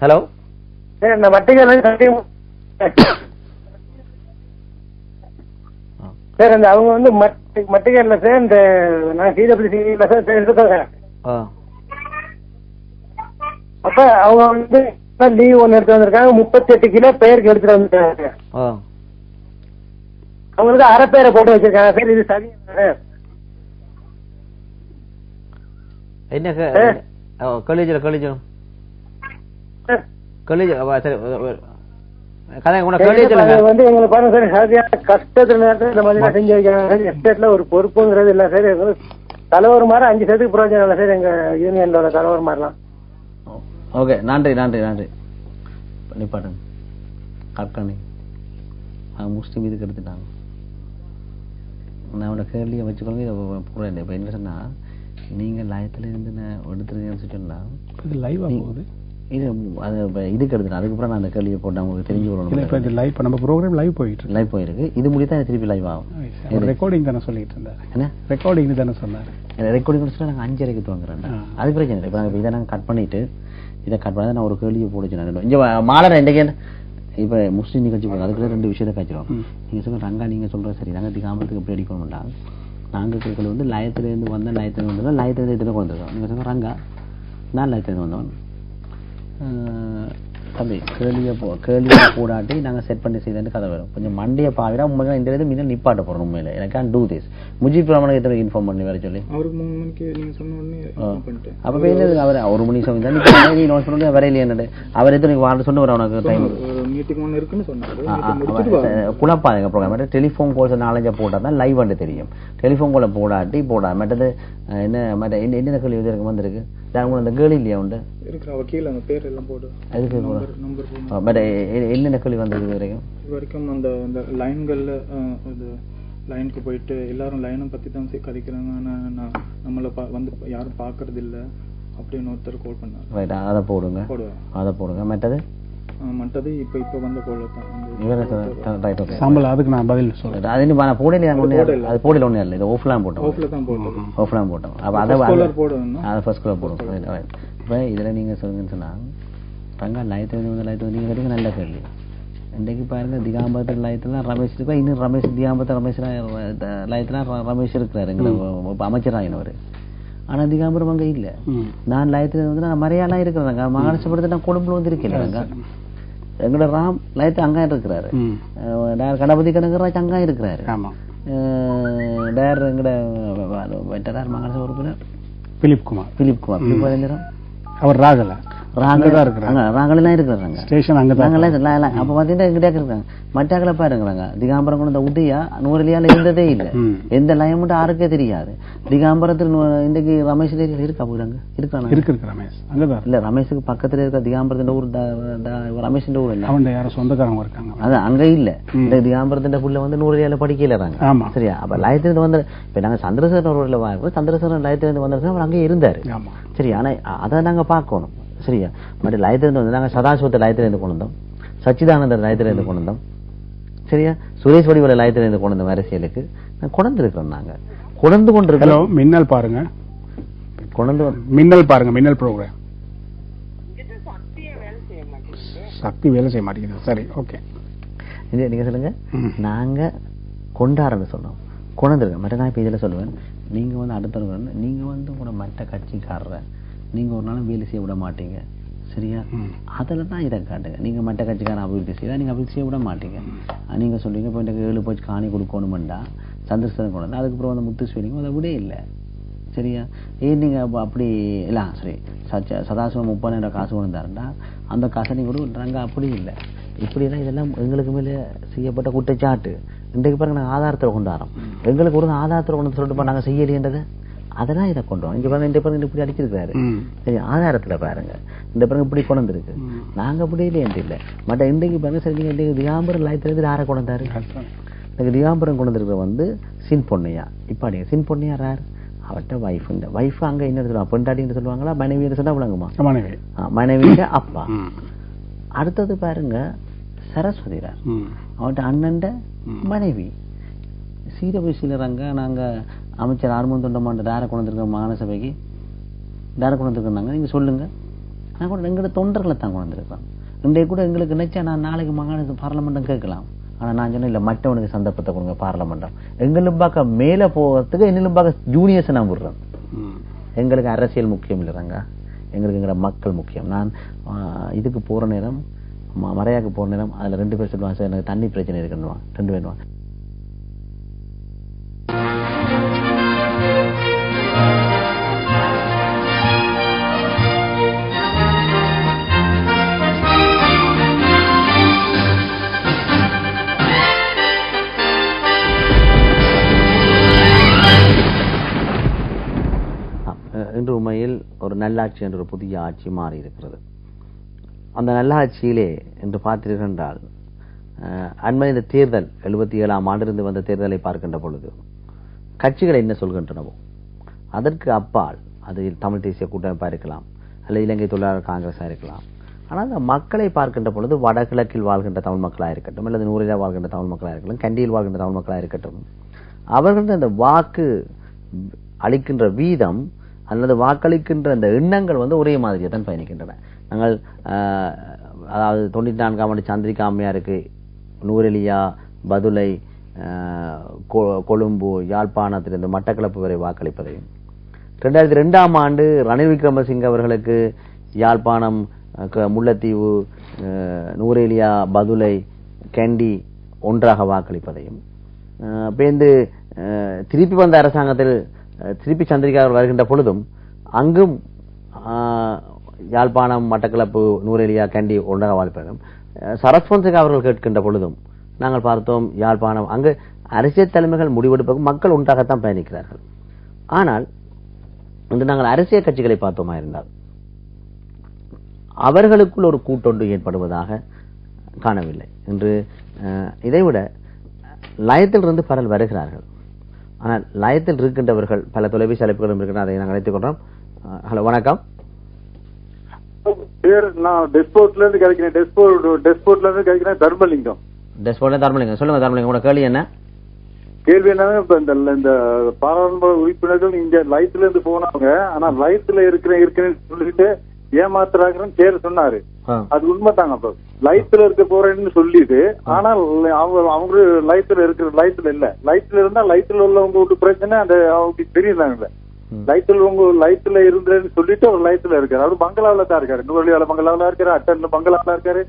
Hello? Sir இந்த அவங்க வந்து மட்டை மட்டைகள்ல சார் இந்த நான் சிடபிள்யூசில சார் எடுத்துக்கிறேன் அப்ப அவங்க வந்து லீவ் ஒன்னு எடுத்து வந்திருக்காங்க. முப்பத்தி எட்டு கிலோ பேருக்கு எடுத்துட்டு வந்திருக்காங்க அவங்களுக்கு அரை பேரை போட்டு வச்சிருக்காங்க சார் இது சார் என்ன சார், கழிச்சு சரி வந்து எங்களுக்கு பாருங்க சார் சரியான கஷ்டத்துல நேரத்துல இந்த மாதிரி செஞ்சு வைக்கிறாங்க சார். எஸ்டேட்ல ஒரு பொறுப்புங்கிறது இல்ல சார். தலைவர் மாதிரி அஞ்சு சதத்துக்கு பிரயோஜனம் இல்லை சார் எங்க யூனியன்ல தலைவர் மாதிரிலாம் ஓகே நன்றி நன்றி நன்றி. நிப்பாட்டுங்க கட் பண்ணி. அவங்க முஸ்லீம் இதுக்கு எடுத்துட்டாங்க நான். அவனோட கேள்வியை வச்சுக்கொள்ளுங்க இதை இப்போ என்ன சொன்னா நீங்க லயத்துல இருந்து நான் எடுத்துருக்கேன்னு சொன்னா இது போகுது? இது அது இதுக்கு அதுக்கப்புறம் நான் அந்த கேள்வியை போட்டு அவங்களுக்கு தெரிஞ்சு இப்ப கொள்ளணும் இது லைவ் நம்ம ப்ரோக்ராம் லைவ் போயிட்டு லைவ் போயிருக்கு. இது முடித்தா திருப்பி லைவ் ஆகும். ரெக்கார்டிங் தானே சொல்லிட்டு இருந்தாரு. என்ன? ரெக்கார்டிங் தானே சொன்னாரு. ரெக்கார்டிங் முடிச்சுட்டு நாங்கள் அஞ்சரைக்கு துவங்குறேன். அது பிரச்சனை இல்லை. இப்போ நாங்கள் இதை நாங்கள் கட் பண்ணிட்டு இதை கட் பண்ணி நான் ஒரு கேள்வியை போடுச்சு நான் இங்கே மாலை இன்றைக்கு இப்போ முஸ்லீம் நிகழ்ச்சி போகுது அதுக்குள்ள ரெண்டு விஷயத்தை காய்ச்சிடும் ம். நீங்கள் சொல்லுங்க ரங்கா நீங்கள் சொல்கிற சரி. ரங்க திகாமத்துக்கு எப்படி அடிக்கணும்டா. நாங்கள் கேட்கறது வந்து லயத்துலேருந்து வந்தேன் லயத்துலேருந்து வந்தோம் லயத்துலேருந்து இதில் கொண்டு வந்தோம் நீங்கள் சொல்லுங்க ரங்கா நான் லயத்துலேருந்து வந்தோம் தம்பி கேள்வியை போ கேள்வியை போடாட்டி நாங்கள் செட் பண்ணி செய்தேன்னு கதை வரும். கொஞ்சம் மண்டையை பாவிடா உண்மையாக இந்த இது மீண்டும் நிப்பாட்ட போகிறோம் உண்மையில். எனக்கு கேன் டூ திஸ் முஜிப் ரமனுக்கு எத்தனை இன்ஃபார்ம் பண்ணி வர சொல்லி. அவருக்கு மூணு மணிக்கு நீங்க சொன்ன உடனே அப்ப பேசுறது அவர்? ஒரு மணி சமயம். நீ நோட் பண்ணி வரையில என்னது? அவர் எத்தனை வார்த்தை சொன்ன வர உனக்கு டைம் மீட்டிங் ஒன்று இருக்குன்னு சொன்னாரு. குழப்பாதுங்க ப்ரோக்ராம் டெலிஃபோன் கால்ஸ் நாலஞ்சா போட்டா தான் லைவ் வந்து தெரியும். டெலிஃபோன் காலை போடாட்டி போடா. மற்றது என்ன மற்ற என்ன என்ன கேள்வி வந்திருக்கு அந்த கேள்வி இல்லையா உண்டு? இருக்கிற அவ கீழே அந்த பேர் எல்லாம் போடு. அதுக்கு நம்பர் நம்பர் பட் என்னென்ன கேள்வி வந்திருக்கு இது வரைக்கும்? இது வரைக்கும் அந்த அந்த லைன்கள்ல இது லைனுக்கு போயிட்டு எல்லாரும் லைனை பத்தி தான் கதைக்கிறாங்க ஆனா நான் நம்மள வந்து யாரும் பாக்குறது இல்ல அப்படின்னு ஒருத்தர் கால் பண்ணாரு. ரைட் அதை போடுங்க. போடுவேன் அதை போடுங்க. மற்றது? மற்றது இப்ப இப்ப வந்த கோல தான் சாம்பல் அதுக்கு நான் பதில் சொல்றேன். அது இன்னும் நான் போடல. அது போடல ஒன்றும் இல்லை. இது ஆஃப்லாம் போட்டோம். ஆஃப்ல தான் போட்டது ஆஃப்லாம் போட்டோம். அப்போ அதை கோலர் போடணும் அதை ஃபர்ஸ்ட் குள்ள போடும் இப்போ இதில் நீங்கள் சொல்லுங்கன்னு சொன்னால் ரங்கா லயத்து வந்து வந்து லயத்து வந்து நீங்கள் நல்ல கேள்வி. இன்றைக்கு பாருங்க திகாம்பரத்தில் லயத்தில் ரமேஷ் இருக்கா? இன்னும் ரமேஷ் திகாம்பரத்தில் ரமேஷ் லயத்தில் ரமேஷ் இருக்கிறாரு. எங்களை அமைச்சராகினவர் ஆனால் திகாம்பரம் அங்கே இல்லை. நான் லயத்தில் வந்து நான் மறையாலாம் இருக்கிறேங்க மகாராஷ்டிரப்படுத்த நான் கொழும்புல வந்து இருக்கிறேங்க எங்களோட ராம் லயத்து அங்கே இருக்கிறாரு டேர் கணபதி கனகராஜ் அங்கே இருக்கிறாரு டேர் எங்கட வெட்டரார் மகாராஷ்டிரா உறுப்பினர் Philip Kumar Philip Kumar Philip Kumar அவர் ராகல அங்கதான் இருக்கிறாங்க. ராங்கலாம் இருக்கிறாங்க. ஸ்டேஷன் அப்ப பாத்தீங்கன்னா எங்கிட்ட இருக்காங்க மற்றாக்களை பாருங்கிறாங்க திகாம்பரம் கொண்டு இந்த உதயா நூறுலியால இருந்ததே இல்ல. எந்த லயம் மட்டும் யாருக்கே தெரியாது. திகாம்பரத்தில் இன்றைக்கு ரமேஷ் ஏரியால இருக்கா இருக்காங்க இருக்கு இருக்கு ரமேஷ். இல்ல ரமேஷுக்கு பக்கத்துல இருக்க திகாம்பரத்தின் ஊர் த- த- ரமேஷ் ஊர் இல்ல அவன் யாரோ சொந்தக்காரங்க இருக்காங்க. அது அங்க இல்ல. இந்த திகாம்பரத்தின் புள்ள வந்து நூறுலியால படிக்கலாங்க ஆமா. சரியா? அப்ப லயத்திலிருந்து வந்து இப்ப நாங்க சந்திரசேகரன் ரோட்ல வாங்க சந்திரசேகரன் லயத்திலிருந்து வந்திருக்கோம் அவர் அங்கே இருந்தாரு. ஆமா. சரி ஆனா அதை நாங்க பார்க்கணும். சரியா? மற்ற லயத்திலிருந்து வந்து நாங்க சதாசிவத்தை லயத்திலிருந்து கொண்டு வந்தோம். சச்சிதானந்தர் லயத்திலிருந்து கொண்டு வந்தோம். சரியா? சுரேஷ் வடிவல லயத்திலிருந்து கொண்டு வந்தோம் அரசியலுக்கு நான் கொண்டு இருக்கிறோம் நாங்க. கொண்டு கொண்டு ஹலோ இருக்கிறோம் மின்னல் பாருங்க. கொண்டு வந்து- மின்னல் பாருங்க மின்னல் ப்ரோக்ராம் சக்தி வேலை செய்ய மாட்டேங்குது. சரி ஓகே. நீங்க சொல்லுங்க. நாங்க கொண்டாடுறன்னு சொன்னோம் கொண்டு வந்துருங்க மற்ற நான் இப்ப இதுல சொல்லுவேன். நீங்க வந்து அடுத்த நீங்க வந்து கூட மற்ற கட்சிக்காரர நீங்க ஒரு நாளும் வேலை செய்ய விட மாட்டீங்க. சரியா. அதில் தான் இதை காட்டுங்க. நீங்க மற்ற கட்சிக்காரன் அபிவிருத்தி செய்தா நீங்க அபிவிருத்தி செய்ய விட மாட்டீங்க. அஹ் நீங்க சொல்றீங்க இப்போ எனக்கு ஏழு போச்சு காணி கொடுக்கணுமெண்டா சந்திரசேகரன் கொண்டு வந்து அதுக்கப்புறம் வந்து முத்து ஸ்வீலிங்கும் அதை விட இல்லை. சரியா? ஏன் நீங்க அப்ப அப்படி இல்ல சரி சச்ச சதாசிவம் முப்பதாயிரம் காசு கொண்டு தரண்டா அந்த காசை நீங்க கொடுக்குறாங்க அப்படி இல்லை. இப்படிலாம் இதெல்லாம் எங்களுக்கு மேலே செய்யப்பட்ட குற்றச்சாட்டு. இன்றைக்கு பாருங்க நாங்கள் ஆதாரத்தில் கொண்டு வரோம் எங்களுக்கு ஒரு ஆதாரத்தில் கொண்டு சொல்லிட்டு நாங்கள் செய்யலையன்றது? அதெல்லாம் இதை கொண்டு இங்க பாருங்க இந்த பாருங்க இப்படி அடிச்சிருக்காரு. சரி ஆதாரத்துல பாருங்க. இந்த பாருங்க இப்படி கொண்டு வந்திருக்கு. ம். நாங்க அப்படி இல்லையன்ட்டு இல்லை. மற்ற இன்றைக்கு பாருங்க சரி நீங்க இன்றைக்கு திகாம்பரம் லாயத்திலிருந்து யாரை கொண்டு வந்தாரு? எனக்கு திகாம்பரம் கொண்டு வந்திருக்கிற வந்து சின் பொண்ணையா இப்ப அடிங்க சின் பொண்ணையா யார்? அவட்ட வைஃப் இந்த வைஃப் அங்க என்ன சொல்லுவாங்க பெண்டாட்டின்னு சொல்லுவாங்களா? மனைவி சொன்னா விளங்குமா? மனைவி. மனைவியோட அப்பா. அடுத்தது பாருங்க சரஸ்வதிரா. அவட்ட அண்ணன்ட. மனைவி. சீரபேசிலறாங்க நாங்க அமைச்சர் ஆர்மன் தொண்டமாண்ட டேர கொண்டு வந்திருக்கோம் மாகாண சபைக்கு டேர கொண்டு வந்திருக்கோம் நீங்க சொல்லுங்க. நான் கூட எங்களோட தொண்டர்களை தான் கொண்டு வந்திருக்கோம் இன்றைய கூட எங்களுக்கு நினைச்சா நான் நாளைக்கு மாகாண பார்லமெண்டம் கேட்கலாம். ஆனா நான் சொன்னேன் இல்ல மற்றவனுக்கு சந்தர்ப்பத்தை கொடுங்க பார்லமெண்டம். எங்களும் பார்க்க மேல போகிறதுக்கு என்னிலும் பார்க்க ஜூனியர்ஸ் நான் விடுறேன். எங்களுக்கு அரசியல் முக்கியம் இல்லைறாங்க எங்களுக்கு எங்களோட மக்கள் முக்கியம். நான் இதுக்கு போற நேரம் மறையாக்கு போற நேரம் அதுல ரெண்டு பேர் சொல்லுவாங்க சார் எனக்கு தண்ணி பிரச்சனை இருக்குன்னுவான் ரெண்டு பேருவான் நல்லாட்சி என்ற ஒரு புதிய ஆட்சி மாறி இருக்கிறது. அந்த நல்லாட்சியிலே என்று பார்த்தீர்கள் அண்மை இந்த தேர்தல் எழுபத்தி ஏழாம் ஆண்டிலிருந்து வந்த தேர்தலை பார்க்கின்ற பொழுது கட்சிகள் என்ன சொல்கின்றனவோ அதற்கு அப்பால் அது தமிழ் தேசிய கூட்டமைப்பாக இருக்கலாம் அல்லது இலங்கை தொழிலாளர் காங்கிரஸா இருக்கலாம். ஆனால் அந்த மக்களை பார்க்கின்ற பொழுது வடகிழக்கில் வாழ்கின்ற தமிழ் மக்களாக இருக்கட்டும் அல்லது நூறிலா வாழ்கின்ற தமிழ் மக்களாக இருக்கட்டும் கண்டியில் வாழ்கின்ற தமிழ் மக்களாக இருக்கட்டும் அவர்கள் அந்த வாக்கு அளிக்கின்ற வீதம் அல்லது வாக்களிக்கின்ற அந்த எண்ணங்கள் வந்து ஒரே மாதிரியே தான் பயணிக்கின்றன. நாங்கள் அதாவது தொண்ணூற்றி நான்காம் ஆண்டு சந்திரிகா அம்மையாருக்கு நூரெலியா பதுளை கொ- கொழும்பு யாழ்ப்பாணத்திலிருந்து மட்டக்களப்பு வரை வாக்களிப்பதையும். ரெண்டாயிரத்தி ரெண்டாம் ஆண்டு ரணில் விக்ரமசிங்க அவர்களுக்கு யாழ்ப்பாணம் க- முல்லைத்தீவு நூரேலியா பதுளை கண்டி ஒன்றாக வாக்களிப்பதையும். பேந்து திருப்பி வந்த அரசாங்கத்தில் திருப்பி சந்திரிகா அவர்கள் வருகின்ற பொழுதும் அங்கும் யாழ்ப்பாணம் மட்டக்களப்பு நூரேலியா கண்டி ஒன்றாக வாக்களிப்பதும் அஹ், அவர்கள் கேட்கின்ற பொழுதும் நாங்கள் பார்த்தோம் யாழ்ப்பாணம் அங்கு அரசியல் தலைமைகள் முடிவெடுப்பதும் மக்கள் ஒன்றாகத்தான் பயணிக்கிறார்கள். ஆனால் இன்று நாங்கள் அரசியல் கட்சிகளை பார்த்தோமா இருந்தால் அவர்களுக்குள் ஒரு கூட்டொன்று ஏற்படுவதாக காணவில்லை. இன்று இதைவிட லயத்திலிருந்து பலர் வருகிறார்கள். ஆனால் லயத்தில் இருக்கின்றவர்கள் பல தொலைபேசி அழைப்புகளும் இருக்கின்றன அதை நாங்கள் அழைத்துக் அஹ், ஹலோ வணக்கம். பேர் நான் டெஸ்போர்ட்ல இருந்து கிடைக்கிறேன் டெஸ்போர்ட் டெஸ்போர்ட்ல இருந்து கிடைக்கிறேன் தர்மலிங்கம். டெஸ்போட தர்மலிங்கம். சொல்லுங்க தர்மலிங்கம் உங்களோட கேள்வி என்ன? கேள்வி என்னன்னா இப்ப இந்த இந்த பாராளுமன்ற உறுப்பினர்கள் இங்க லைட்ல இருந்து போனாங்க. ஆனா லைட்ல இருக்கிறேன் இருக்கிறேன்னு சொல்லிட்டு ஏமாத்துறாங்கன்னு பேர் சொன்னாரு. அது உண்மைதாங்க அப்ப லைட்ல இருக்க போறேன்னு சொல்லிட்டு ஆனால் அவங்க அவங்க லைட்ல இருக்கிற லைட்ல இல்ல. லைட்ல இருந்தா லைட்ல உள்ளவங்க வீட்டு பிரச்சனை அந்த அவங்களுக்கு தெரியலாங்கல்ல ம். லைட்ல உங்க லைட்ல இருந்தேன்னு சொல்லிட்டு அவர் லைட்ல இருக்காரு. அவர் பங்களாவில தான் இருக்காரு. நுவலியால பங்களாவில இருக்காரு அட்டன்ல பங்களாவில இருக்காரு.